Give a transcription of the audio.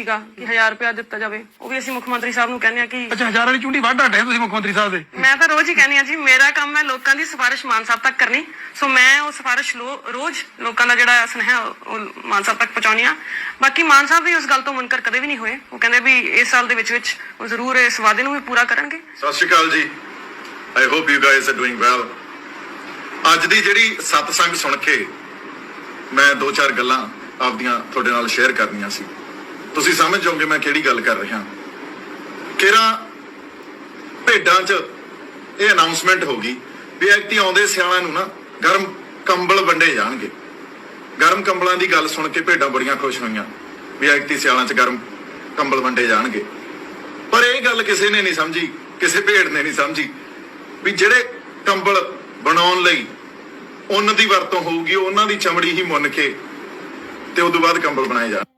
ਸੀਗਾ ਕਿ 1000 ਰੁਪਇਆ ਦਿੱਤਾ ਜਾਵੇ। ਉਹ ਵੀ ਅਸੀਂ ਮੁੱਖ ਮੰਤਰੀ ਸਾਹਿਬ ਨੂੰ ਕਹਿੰਦੇ ਆ ਕਿ ਅੱਛਾ ਹਜ਼ਾਰਾਂ ਦੀ ਚੁੰਡੀ ਵੱਢ ਹਟੇ ਤੁਸੀਂ ਮੁੱਖ ਮੰਤਰੀ ਸਾਹਿਬ ਦੇ। ਮੈਂ ਤਾਂ ਰੋਜ਼ ਹੀ ਕਹਿੰਦੀ ਆ ਜੀ ਮੇਰਾ ਕੰਮ ਹੈ ਲੋਕਾਂ ਦੀ ਸਿਫਾਰਿਸ਼ ਮਾਨ ਸਾਹਿਬ ਤੱਕ ਕਰਨੀ। ਸੋ ਮੈਂ ਉਹ ਸਿਫਾਰਿਸ਼ ਲੋ- ਰੋਜ਼ ਲੋਕਾਂ ਦਾ ਜਿਹੜਾ ਸੁਨੇਹਾ ਉਹ ਮਾਨ ਸਾਹਿਬ ਤੱਕ ਪਹੁੰਚਾਉਣੀ ਆ ਬਾਕੀ ਮਾਨ ਸਾਹਿਬ ਵੀ ਉਸ ਗੱਲ ਤੋਂ ਮੁਨਕਰ ਕਦੇ ਵੀ ਨਹੀਂ ਹੋਏ। ਉਹ ਕਹਿੰਦੇ ਵੀ ਇਸ ਸਾਲ ਦੇ ਵਿੱਚ ਵਿੱਚ ਉਹ ਜ਼ਰੂਰ ਇਸ ਵਾਅਦੇ ਨੂੰ ਵੀ ਪੂਰਾ ਕਰਨਗੇ। ਸਤਿ ਸ਼੍ਰੀ ਅਕਾਲ ਜੀ। I hope you guys are doing well ਅੱਜ ਦੀ ਜਿਹੜੀ ਸਤਸੰਗ ਸੁਣ ਕੇ ਮੈਂ ਦੋ ਚਾਰ ਗੱਲਾਂ ਆਪਦੀਆਂ ਤੁਹਾਡੇ ਨਾਲ ਸ਼ੇਅਰ ਕਰਨੀਆਂ ਸੀ। ਤੁਸੀਂ ਸਮਝ ਜਾਓਗੇ ਮੈਂ ਕਿਹੜੀ ਗੱਲ ਕਰ ਰਿਹਾ। ਕਿਹੜਾ ਭੇਡਾਂ 'ਚ ਇਹ ਅਨਾਉਂਸਮੈਂਟ ਹੋ ਗਈ ਵੀ ਐਕਟੀ ਆਉਂਦੇ ਸਿਆਲਾਂ ਨੂੰ ਨਾ, ਗਰਮ ਕੰਬਲ ਵੰਡੇ ਜਾਣਗੇ। ਗਰਮ ਕੰਬਲਾਂ ਦੀ ਗੱਲ ਸੁਣ ਕੇ ਭੇਡਾਂ ਬੜੀਆਂ ਖੁਸ਼ ਹੋਈਆਂ ਵੀ ਐਕਟੀ ਸਿਆਲਾਂ 'ਚ ਗਰਮ ਕੰਬਲ ਵੰਡੇ ਜਾਣਗੇ। ਪਰ ਇਹ ਗੱਲ ਕਿਸੇ ਨੇ ਨਹੀਂ ਸਮਝੀ, ਕਿਸੇ ਭੇਡ ਨੇ ਨਹੀਂ ਸਮਝੀ ਵੀ ਜਿਹੜੇ ਕੰਬਲ ਬਣਾਉਣ ਲਈ ਉੱਨ ਦੀ ਵਰਤੋਂ ਹੋਊਗੀ, ਉਹਨਾਂ ਦੀ ਚਮੜੀ ਹੀ ਮੁੰਨ ਕੇ ਤੇ ਉਸ ਤੋਂ ਬਾਅਦ ਕੰਬਲ ਬਣਾਏ ਜਾਣ